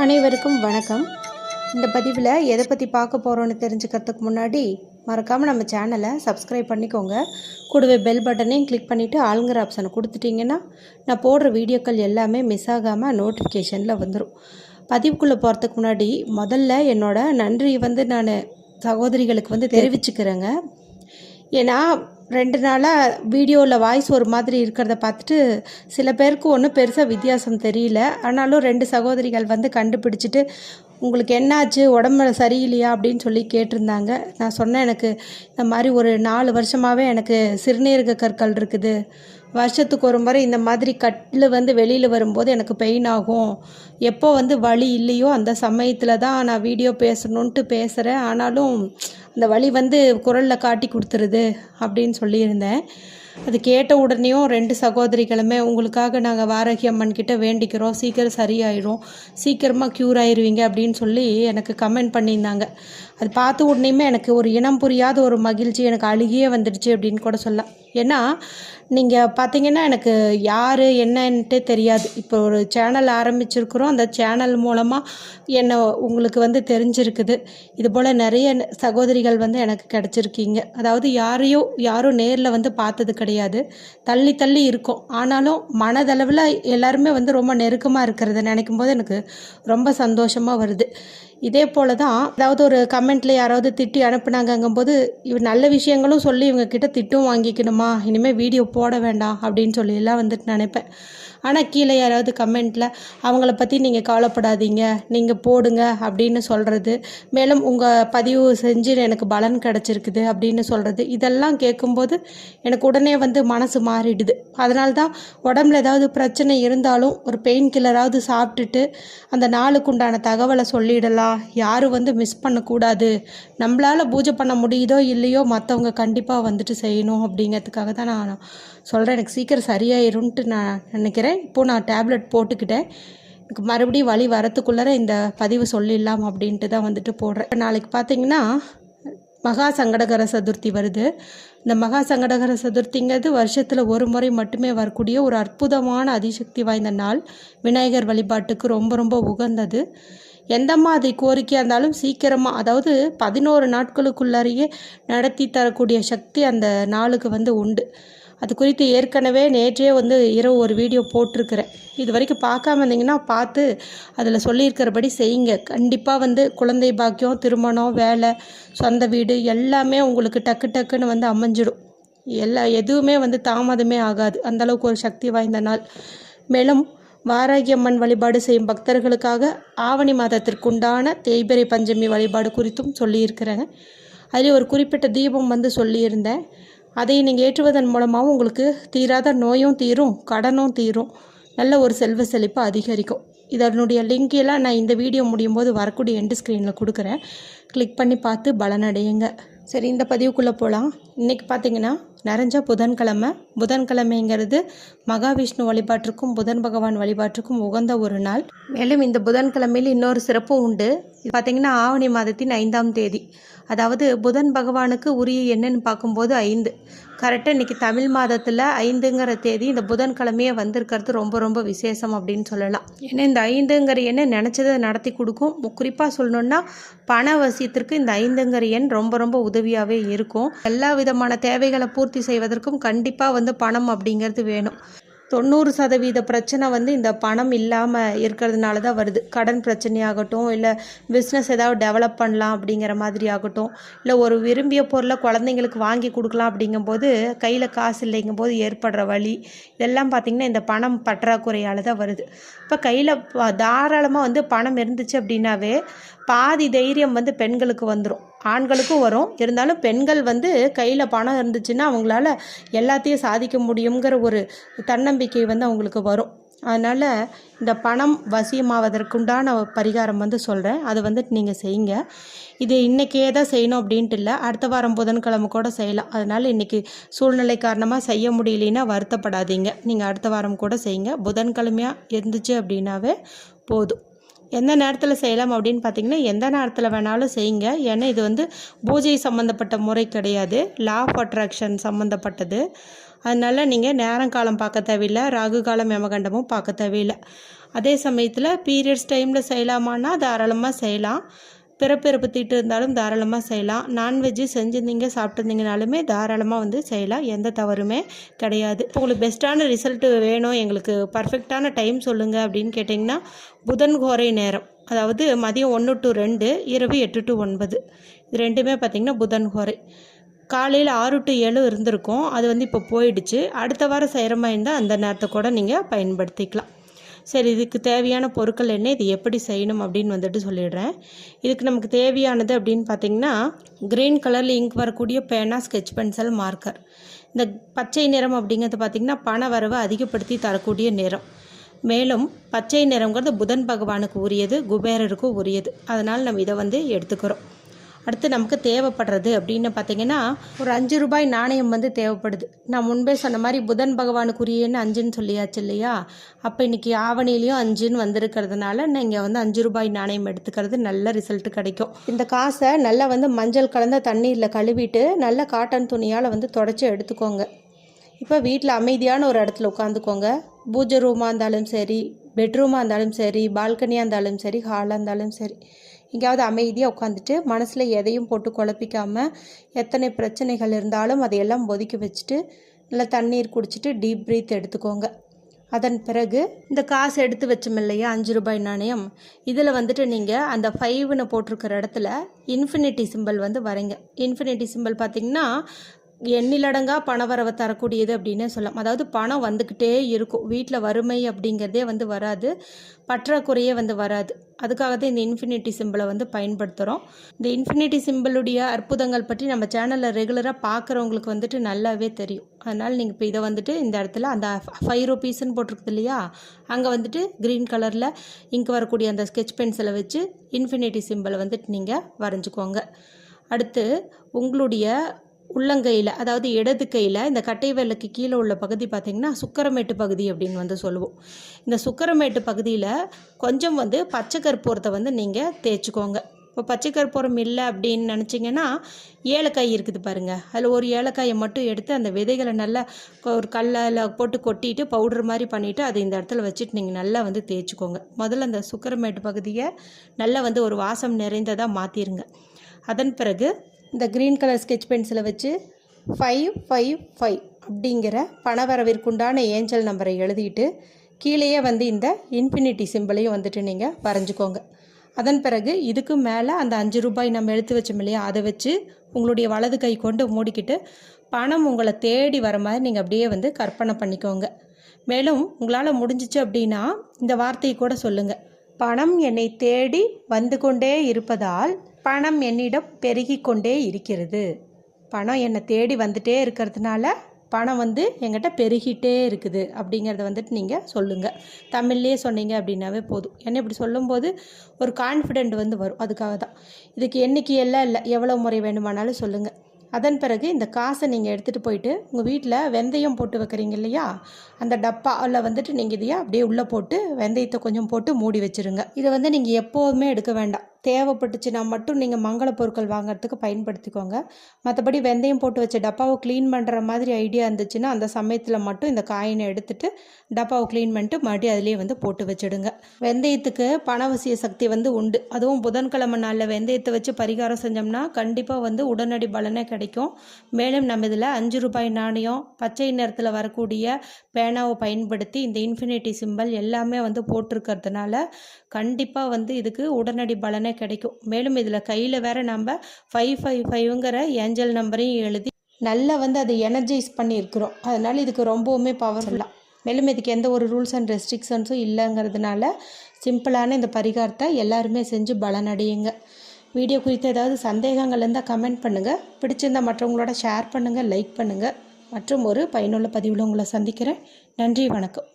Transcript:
அனைவருக்கும் வணக்கம். இந்த பதிவில் எதை பற்றி பார்க்க போகிறோன்னு தெரிஞ்சுக்கிறதுக்கு முன்னாடி மறக்காமல் நம்ம சேனலை சப்ஸ்கிரைப் பண்ணிக்கோங்க. கூடவே பெல் பட்டனையும் கிளிக் பண்ணிவிட்டு ஆளுங்கிற ஆப்ஷனை கொடுத்துட்டிங்கன்னா நான் போடுற வீடியோக்கள் எல்லாமே மிஸ் ஆகாமல் நோட்டிஃபிகேஷனில் வந்துடும் பதிவுக்குள்ளே போகிறதுக்கு முன்னாடி முதல்ல என்னோட நன்றி வந்து நான் சகோதரிகளுக்கு வந்து தெரிவிச்சுக்கிறேங்க. ஏன்னா ரெண்டு நாளாக வீடியோவில் வாய்ஸ் ஒரு மாதிரி இருக்கிறத பார்த்துட்டு சில பேருக்கு ஒன்றும் பெருசாக வித்தியாசம் தெரியல. ஆனாலும் ரெண்டு சகோதரிகள் வந்து கண்டுபிடிச்சிட்டு உங்களுக்கு என்னாச்சு உடம்புல சரியில்லையா அப்படின்னு சொல்லி கேட்டிருந்தாங்க. நான் சொன்னேன் எனக்கு இந்த மாதிரி ஒரு நாலு வருஷமாகவே எனக்கு சிறுநீரக கற்கள் இருக்குது. வருஷத்துக்கு ஒரு முறை இந்த மாதிரி கட்டில் வந்து வெளியில் வரும்போது எனக்கு பெயின் ஆகும். எப்போ வந்து வழி இல்லையோ அந்த சமயத்தில் தான் நான் வீடியோ பேசணுன்ட்டு பேசுகிறேன் ஆனாலும் அந்த வழி வந்து குரலில் காட்டி கொடுத்துருது அப்படின்னு சொல்லியிருந்தேன். அது கேட்ட உடனேயும் ரெண்டு சகோதரிகளுமே உங்களுக்காக நாங்கள் வாரகி அம்மன் கிட்ட வேண்டிக்கிறோம். சீக்கிரம் சரியாயிடும் சீக்கிரமாக க்யூர் ஆயிடுவீங்க அப்படின்னு சொல்லி எனக்கு கமெண்ட் பண்ணியிருந்தாங்க. அது பார்த்த உடனேயுமே எனக்கு ஒரு இனம் புரியாத ஒரு மகிழ்ச்சி எனக்கு அழுகியே வந்துடுச்சு அப்படின்னு கூட சொல்லலாம். ஏன்னா நீங்கள் பார்த்தீங்கன்னா எனக்கு யார் என்னன்ட்டு தெரியாது. இப்போ ஒரு சேனல் ஆரம்பிச்சிருக்கிறோம். அந்த சேனல் மூலமாக என்னை உங்களுக்கு வந்து தெரிஞ்சிருக்குது. இது போல் நிறைய சகோதரி சகோதரிகள் வந்து எனக்கு கிடச்சிருக்கீங்க. அதாவது யாரையும் யாரும் நேரில் வந்து பார்த்தது கிடையாது. தள்ளி தள்ளி இருக்கும். ஆனாலும் மனதளவில் எல்லாருமே வந்து ரொம்ப நெருக்கமாக இருக்கிறத நினைக்கும் போது எனக்கு ரொம்ப சந்தோஷமாக வருது. இதே போல தான் அதாவது ஒரு கமெண்ட்டில் யாராவது திட்டி அனுப்புனாங்கங்கும்போது இவர் நல்ல விஷயங்களும் சொல்லி இவங்க கிட்ட திட்டும் வாங்கிக்கணுமா? இனிமேல் வீடியோ போட வேண்டாம் அப்படின்னு சொல்லி எல்லாம் வந்துட்டு நினைப்பேன். ஆனால் கீழே யாராவது கமெண்ட்டில் அவங்கள பற்றி நீங்கள் கவலைப்படாதீங்க நீங்கள் போடுங்க அப்படின்னு சொல்கிறது மேலும் உங்கள் பதிவு செஞ்சு எனக்கு பலன் கிடச்சிருக்குது அப்படின்னு சொல்கிறது இதெல்லாம் கேட்கும்போது எனக்கு உடனே வந்து மனசு மாறிடுது. அதனால தான் உடம்புல ஏதாவது பிரச்சனை இருந்தாலும் ஒரு பெயின் கில்லராவது சாப்பிட்டுட்டு அந்த நாளுக்குண்டான தகவலை சொல்லிடலாம். யாரும் வந்து மிஸ் பண்ணக்கூடாது. நம்மளால் பூஜை பண்ண முடியுதோ இல்லையோ மற்றவங்க கண்டிப்பாக வந்துட்டு செய்யணும் அப்படிங்கிறதுக்காக தான் நான் சொல்கிறேன் எனக்கு சீக்கிரம் சரியாயிரும்ன்ட்டு நான் நினைக்கிறேன். இப்போது நான் டேப்லெட் போட்டுக்கிட்டேன். எனக்கு மறுபடியும் வழி வரத்துக்குள்ளார இந்த பதிவு சொல்லிடலாம் அப்படின்ட்டு தான் வந்துட்டு போடுறேன். இப்போ நாளைக்கு பார்த்தீங்கன்னா மகா சங்கடகர சதுர்த்தி வருது. இந்த மகா சங்கடகர சதுர்த்திங்கிறது வருஷத்தில் ஒரு முறை மட்டுமே வரக்கூடிய ஒரு அற்புதமான அதிசக்தி வாய்ந்த நாள். விநாயகர் வழிபாட்டுக்கு ரொம்ப ரொம்ப உகந்தது. எந்த மாதிரி கோரிக்கையாக இருந்தாலும் சீக்கிரமாக அதாவது பதினோரு நாட்களுக்குள்ளாரையே நடத்தி தரக்கூடிய சக்தி அந்த நாளுக்கு வந்து உண்டு. அது குறித்து ஏற்கனவே நேற்றே வந்து இரவு ஒரு வீடியோ போட்டிருக்கிறேன். இது வரைக்கும் பார்க்காம இருந்தீங்கன்னா பார்த்து அதில் சொல்லியிருக்கிறபடி செய்யுங்க. கண்டிப்பாக வந்து குழந்தை பாக்கியம் திருமணம் வேலை சொந்த வீடு எல்லாமே உங்களுக்கு டக்கு டக்குன்னு வந்து அமைஞ்சிடும். எல்லா எதுவுமே வந்து தாமதமே ஆகாது. அந்த அளவுக்கு ஒரு சக்தி வாய்ந்த நாள். மேலும் வாராகி அம்மன் வழிபாடு செய்யும் பக்தர்களுக்காக ஆவணி மாதத்திற்குண்டான தேய்பிரை பஞ்சமி வழிபாடு குறித்தும் சொல்லியிருக்கிறேங்க. அதில் ஒரு குறிப்பிட்ட தீபம் வந்து சொல்லியிருந்தேன். அதை நீங்கள் ஏற்றுவதன் மூலமாகவும் உங்களுக்கு தீராத நோயும் தீரும் கடனும் தீரும். நல்ல ஒரு செல்வ செழிப்பு அதிகரிக்கும். இதனுடைய லிங்க் எல்லாம் நான் இந்த வீடியோ முடியும் போது வரக்கூடிய எண்டு ஸ்க்ரீனில் கொடுக்குறேன். கிளிக் பண்ணி பார்த்து பலனடையுங்க. சரி இந்த பதிவுக்குள்ளே போகலாம் இன்றைக்கி பார்த்தீங்கன்னா நிறைஞ்ச புதன்கிழமை. புதன்கிழமைங்கிறது மகாவிஷ்ணு வழிபாட்டிற்கும் புதன் பகவான் வழிபாட்டிற்கும் உகந்த ஒரு நாள். மேலும் இந்த புதன்கிழமையில் இன்னொரு சிறப்பும் உண்டு. இது பார்த்தீங்கன்னா ஆவணி மாதத்தின் ஐந்தாம் தேதி. அதாவது புதன் பகவானுக்கு உரிய என்னன்னு பார்க்கும்போது ஐந்து. கரெக்டாக இன்றைக்கி தமிழ் மாதத்தில் ஐந்துங்கிற தேதி இந்த புதன்கிழமையே வந்திருக்கிறது. ரொம்ப ரொம்ப விசேஷம் அப்படின்னு சொல்லலாம். ஏன்னா இந்த ஐந்துங்கிற எண்ணை நினச்சதை நடத்தி கொடுக்கும். குறிப்பாக சொல்லணுன்னா பண வசியத்திற்கு இந்த ஐந்துங்கிற எண் ரொம்ப ரொம்ப உதவியாகவே இருக்கும். எல்லா விதமான தேவைகளை பூர்த்தி செய்வதற்கும் கண்டிப்பாக வந்து பணம் அப்படிங்கிறது வேணும். தொண்ணூறு சதவீத பிரச்சனை வந்து இந்த பணம் இல்லாமல் இருக்கிறதுனால தான் வருது. கடன் பிரச்சனையாகட்டும் இல்லை பிஸ்னஸ் ஏதாவது டெவலப் பண்ணலாம் அப்படிங்கிற மாதிரி ஆகட்டும் இல்லை ஒரு விரும்பிய பொருளை குழந்தைங்களுக்கு வாங்கி கொடுக்கலாம் அப்படிங்கும்போது கையில் காசு இல்லைங்கும்போது ஏற்படுற வழி இதெல்லாம் பார்த்திங்கன்னா இந்த பணம் பற்றாக்குறையால் தான் வருது. இப்போ கையில் தாராளமாக வந்து பணம் இருந்துச்சு அப்படின்னாவே பாதி தைரியம் வந்து பெண்களுக்கு வந்துடும் ஆண்களுக்கும் வரும். இருந்தாலும் பெண்கள் வந்து கையில் பணம் இருந்துச்சுன்னா அவங்களால எல்லாத்தையும் சாதிக்க முடியுங்கிற ஒரு தன்னம்பிக்கை வந்து அவங்களுக்கு வரும். அதனால் இந்த பணம் வசியமாவதற்குண்டான பரிகாரம் வந்து சொல்கிறேன் அதை வந்து நீங்கள் செய்யுங்க. இது இன்றைக்கே தான் செய்யணும் அப்படின்ட்டு இல்லை. அடுத்த வாரம் புதன்கிழமை கூட செய்யலாம். அதனால் இன்றைக்கி சூழ்நிலை காரணமாக செய்ய முடியலன்னா வருத்தப்படாதீங்க. நீங்கள் அடுத்த வாரம் கூட செய்யுங்க. புதன்கிழமையாக இருந்துச்சு அப்படின்னாவே போதும். எந்த நேரத்தில் செய்யலாம் அப்படின்னு பார்த்தீங்கன்னா எந்த நேரத்தில் வேணாலும் செய்யுங்க. ஏன்னா இது வந்து பூஜை சம்மந்தப்பட்ட முறை கிடையாது. லா ஆஃப் அட்ராக்ஷன் சம்மந்தப்பட்டது அதனால் நீங்கள் நேரம் காலம் பார்க்க தேவையில்லை. ராகு காலம் யமகண்டமும் பார்க்க தேவையில்லை. அதே சமயத்தில் பீரியட்ஸ் டைமில் செய்யலாமான்னா தாராளமாக செய்யலாம். பிறப்பிறப்பு தீட்டு இருந்தாலும் தாராளமாக செய்யலாம். நான்வெஜ்ஜு செஞ்சுருந்தீங்க சாப்பிட்ருந்தீங்கனாலுமே தாராளமாக வந்து செய்யலாம். எந்த தவறுமே கிடையாது. இப்போ உங்களுக்கு பெஸ்ட்டான ரிசல்ட்டு வேணும். எங்களுக்கு பர்ஃபெக்டான டைம் சொல்லுங்கள் அப்படின்னு கேட்டிங்கன்னா புதன் கோரை நேரம். அதாவது மதியம் ஒன்று டு ரெண்டு இரவு எட்டு டு ஒன்பது. இது ரெண்டுமே பார்த்திங்கன்னா புதன் கோரை. காலையில் ஆறு டு ஏழு இருந்திருக்கும். அது வந்து இப்போ போயிடுச்சு. அடுத்த வாரம் செய்கிற மாதிரி இருந்தால் அந்த நேரத்தை கூட நீங்கள் பயன்படுத்திக்கலாம். சரி இதுக்கு தேவையான பொருட்கள் என்ன இது எப்படி செய்யணும் அப்படின்னு வந்துட்டு சொல்லிடுறேன். இதுக்கு நமக்கு தேவையானது அப்படின்னு பார்த்தீங்கன்னா க்ரீன் கலரில் இங்க் வரக்கூடிய பேனா ஸ்கெட்ச் பென்சில் மார்க்கர் இந்த பச்சை நிறம் அப்படிங்கிறது பார்த்திங்கன்னா பண வரவை அதிகப்படுத்தி தரக்கூடிய நிறம். மேலும் பச்சை நிறங்கிறது புதன் பகவானுக்கு உரியது குபேரருக்கு உரியது. அதனால் நம்ம இதை வந்து எடுத்துக்கிறோம். அடுத்து நமக்கு தேவைப்படுறது அப்படின்னு பார்த்தீங்கன்னா ஒரு அஞ்சு ரூபாய் நாணயம் வந்து தேவைப்படுது. நான் முன்பே சொன்ன மாதிரி புதன் பகவானுக்குரியன்னு அஞ்சுன்னு சொல்லியாச்சு இல்லையா? அப்போ இன்றைக்கி ஆவணிலையும் அஞ்சுன்னு வந்திருக்கிறதுனால நீங்கள் வந்து அஞ்சு ரூபாய் நாணயம் எடுத்துக்கிறது நல்ல ரிசல்ட் கிடைக்கும். இந்த காசை நல்லா வந்து மஞ்சள் கலந்த தண்ணீரில் கழுவிட்டு நல்ல காட்டன் துணியால் வந்து தொடச்சி எடுத்துக்கோங்க. இப்போ வீட்டில் அமைதியான ஒரு இடத்துல உட்காந்துக்கோங்க. பூஜை ரூமாக இருந்தாலும் சரி பெட்ரூமாக இருந்தாலும் சரி பால்கனியாக இருந்தாலும் சரி ஹாலாக இருந்தாலும் சரி. எங்கேயாவது அமைதியாக உட்காந்துட்டு மனசில் எதையும் போட்டு குழப்பிக்காமல் எத்தனை பிரச்சனைகள் இருந்தாலும் அதையெல்லாம் ஒதுக்கி வச்சுட்டு நல்லா தண்ணீர் குடிச்சிட்டு டீப் ப்ரீத் எடுத்துக்கோங்க. அதன் பிறகு இந்த காசு எடுத்து வச்சோம் இல்லையா அஞ்சு ரூபாய் நாணயம் இதில் வந்துட்டு நீங்கள் அந்த ஃபைவ்னு போட்டிருக்கிற இடத்துல இன்ஃபினிட்டி சிம்பிள் வந்து வரைங்க. இன்ஃபினிட்டி சிம்பிள் பார்த்தீங்கன்னா எண்ணிலடங்கா பணவரவை தரக்கூடியது அப்படின்னே சொல்லலாம். அதாவது பணம் வந்துக்கிட்டே இருக்கும். வீட்டில் வறுமை அப்படிங்கிறதே வந்து வராது. பற்றாக்குறையே வந்து வராது. அதுக்காக தான் இந்த இன்ஃபினிட்டி சிம்பிளை வந்து பயன்படுத்துகிறோம் இந்த இன்ஃபினிட்டி சிம்பிளுடைய அற்புதங்கள் பற்றி நம்ம சேனலில் ரெகுலராக பார்க்குறவங்களுக்கு வந்துட்டு நல்லாவே தெரியும். அதனால் நீங்கள் இப்போ இதை வந்துட்டு இந்த இடத்துல அந்த ஃபைவ் ருபீஸ்ன்னு போட்டிருக்குது இல்லையா? அங்கே வந்துட்டு க்ரீன் கலரில் இங்கு வரக்கூடிய அந்த ஸ்கெச் பென்சிலை வச்சு இன்ஃபினிட்டி சிம்பிளை வந்துட்டு நீங்கள் வரைஞ்சிக்கோங்க. அடுத்து உங்களுடைய உள்ளங்கையில் அதாவது இடது கையில் இந்த கட்டை வெள்ளைக்கு கீழே உள்ள பகுதி பார்த்திங்கன்னா சுக்கரமேட்டு பகுதி அப்படின்னு வந்து சொல்லுவோம். இந்த சுக்கரமேட்டு பகுதியில் கொஞ்சம் வந்து பச்சை கற்பூரத்தை வந்து நீங்கள் தேய்ச்சிக்கோங்க. இப்போ பச்சை கற்பூரம் இல்லை அப்படின்னு நினச்சிங்கன்னா ஏலக்காய் இருக்குது பாருங்கள் அதில் ஒரு ஏலக்காயை மட்டும் எடுத்து அந்த விதைகளை நல்லா ஒரு கல்லில் போட்டு கொட்டிட்டு பவுடர் மாதிரி பண்ணிவிட்டு அதை இந்த இடத்துல வச்சுட்டு நீங்கள் நல்லா வந்து தேய்ச்சிக்கோங்க. முதல்ல அந்த சுக்கரமேட்டு பகுதியை நல்லா வந்து ஒரு வாசம் நிறைந்ததாக மாற்றிடுங்க அதன் பிறகு இந்த க்ரீன் கலர் ஸ்கெச் பென்சிலை வச்சு ஃபைவ் ஃபைவ் ஃபைவ் அப்படிங்கிற பணவரவிற்குண்டான ஏஞ்சல் நம்பரை எழுதிட்டு கீழேயே வந்து இந்த இன்ஃபினிட்டி சிம்பிளையும் வந்துட்டு நீங்கள் வரைஞ்சிக்கோங்க. அதன் பிறகு இதுக்கு மேலே அந்த அஞ்சு ரூபாய் நம்ம எடுத்து வச்சோம் இல்லையா அதை வச்சு உங்களுடைய வலது கை கொண்டு மூடிக்கிட்டு பணம் உங்களை தேடி வர மாதிரி நீங்கள் அப்படியே வந்து கற்பனை பண்ணிக்கோங்க. மேலும் உங்களால் முடிஞ்சிச்சு அப்படின்னா இந்த வார்த்தையை கூட சொல்லுங்கள் பணம் என்னை தேடி வந்து கொண்டே இருப்பதால் பணம் என்னிடம் பெருகி கொண்டே இருக்கிறது. பணம் என்னை தேடி வந்துட்டே இருக்கிறதுனால பணம் வந்து எங்கிட்ட பெருகிட்டே இருக்குது. அப்படிங்கிறத வந்துட்டு நீங்கள் சொல்லுங்கள் தமிழ்லேயே சொன்னீங்க அப்படின்னாவே போதும். என்ன இப்படி சொல்லும்போது ஒரு கான்ஃபிடென்ட் வந்து வரும். அதுக்காக தான். இதுக்கு என்றைக்கு எல்லாம் இல்லை. எவ்வளோ முறை வேணுமானாலும் சொல்லுங்கள் அதன் பிறகு இந்த காசை நீங்கள் எடுத்துகிட்டு போயிட்டு உங்கள் வீட்டில் வெந்தயம் போட்டு வைக்கிறீங்க இல்லையா? அந்த டப்பாவில் வந்துட்டு நீங்கள் இதையா அப்படியே உள்ளே போட்டு வெந்தயத்தை கொஞ்சம் போட்டு மூடி வச்சுருங்க. இதை வந்து நீங்கள் எப்போதுமே எடுக்க வேண்டாம். தேவைப்பட்டுச்சுன்னா மட்டும் நீங்கள் மங்கள பொருட்கள் வாங்குறதுக்கு பயன்படுத்திக்கோங்க. மற்றபடி வெந்தயம் போட்டு வச்ச டப்பாவை க்ளீன் பண்ணுற மாதிரி ஐடியா இருந்துச்சுன்னா அந்த சமயத்தில் மட்டும் இந்த காயினை எடுத்துகிட்டு டப்பாவை க்ளீன் பண்ணிட்டு மறுபடியும் அதிலே வந்து போட்டு வச்சுடுங்க. வெந்தயத்துக்கு பணவசிய சக்தி வந்து உண்டு. அதுவும் புதன்கிழமை நாளில் வெந்தயத்தை வச்சு பரிகாரம் செஞ்சோம்னா கண்டிப்பாக வந்து உடனடி பலனே கிடைக்கும். மேலும் நம்ம இதில் அஞ்சு ரூபாய் நாணயம் பச்சை நிறத்தில் வரக்கூடிய பேனாவை பயன்படுத்தி இந்த இன்ஃபினிட்டி சிம்பல் எல்லாமே வந்து போட்டிருக்கிறதுனால கண்டிப்பாக வந்து இதுக்கு உடனடி பலனை கிடைக்கும். மேலும் இதில் கையில் வேற நம்ம ஃபைவ் ஃபைவ் ஃபைவ்ங்கிற ஏஞ்சல் நம்பரையும் எழுதி நல்லா வந்து அதை எனர்ஜைஸ் பண்ணியிருக்கிறோம். அதனால் இதுக்கு ரொம்பவுமே பவர்ஃபுல்லாக மேலும் இதுக்கு எந்த ஒரு ரூல்ஸ் அண்ட் ரெஸ்ட்ரிக்ஷன்ஸும் இல்லைங்கிறதுனால சிம்பிளான இந்த பரிகாரத்தை எல்லாருமே செஞ்சு பலனடையுங்க வீடியோ குறித்து ஏதாவது சந்தேகங்கள் இருந்தால் கமெண்ட் பண்ணுங்கள் பிடிச்சிருந்தால் மற்றவங்களோட ஷேர் பண்ணுங்கள் லைக் பண்ணுங்கள் மற்றும் ஒரு பயனுள்ள பதிவில் உங்களை சந்திக்கிறேன். நன்றி வணக்கம்.